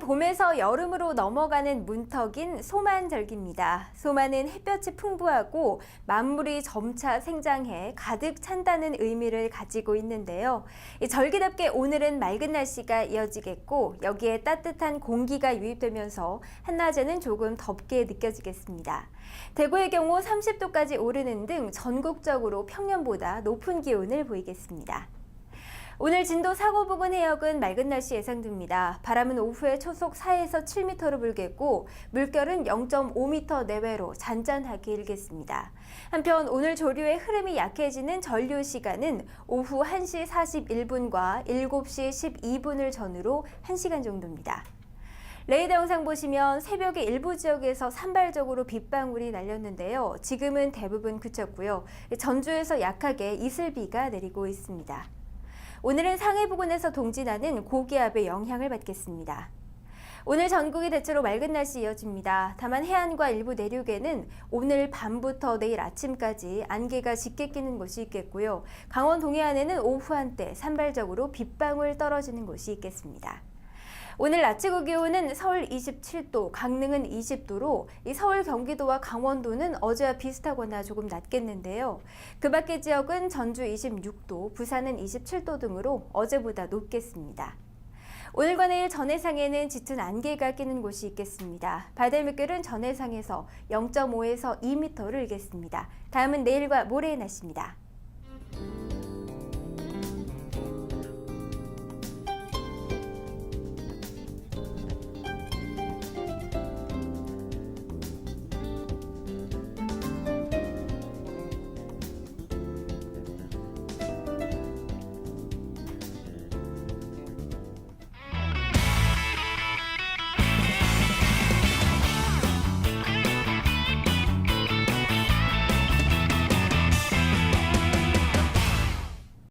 봄에서 여름으로 넘어가는 문턱인 소만절기입니다. 소만은 햇볕이 풍부하고 만물이 점차 생장해 가득 찬다는 의미를 가지고 있는데요. 이 절기답게 오늘은 맑은 날씨가 이어지겠고 여기에 따뜻한 공기가 유입되면서 한낮에는 조금 덥게 느껴지겠습니다. 대구의 경우 30도까지 오르는 등 전국적으로 평년보다 높은 기온을 보이겠습니다. 오늘 진도 사고 부근 해역은 맑은 날씨 예상됩니다. 바람은 오후에 초속 4에서 7m로 불겠고 물결은 0.5m 내외로 잔잔하게 일겠습니다. 한편 오늘 조류의 흐름이 약해지는 전류 시간은 오후 1시 41분과 7시 12분을 전후로 1시간 정도입니다. 레이더 영상 보시면 새벽에 일부 지역에서 산발적으로 빗방울이 날렸는데요. 지금은 대부분 그쳤고요. 전주에서 약하게 이슬비가 내리고 있습니다. 오늘은 상해 부근에서 동진하는 고기압의 영향을 받겠습니다. 오늘 전국이 대체로 맑은 날씨 이어집니다. 다만 해안과 일부 내륙에는 오늘 밤부터 내일 아침까지 안개가 짙게 끼는 곳이 있겠고요. 강원 동해안에는 오후 한때 산발적으로 빗방울 떨어지는 곳이 있겠습니다. 오늘 낮 최고 기온은 서울 27도, 강릉은 20도로 이 서울, 경기도와 강원도는 어제와 비슷하거나 조금 낮겠는데요. 그 밖의 지역은 전주 26도, 부산은 27도 등으로 어제보다 높겠습니다. 오늘과 내일 전해상에는 짙은 안개가 끼는 곳이 있겠습니다. 바다 물결은 전해상에서 0.5에서 2m를 일겠습니다. 다음은 내일과 모레의 날씨입니다.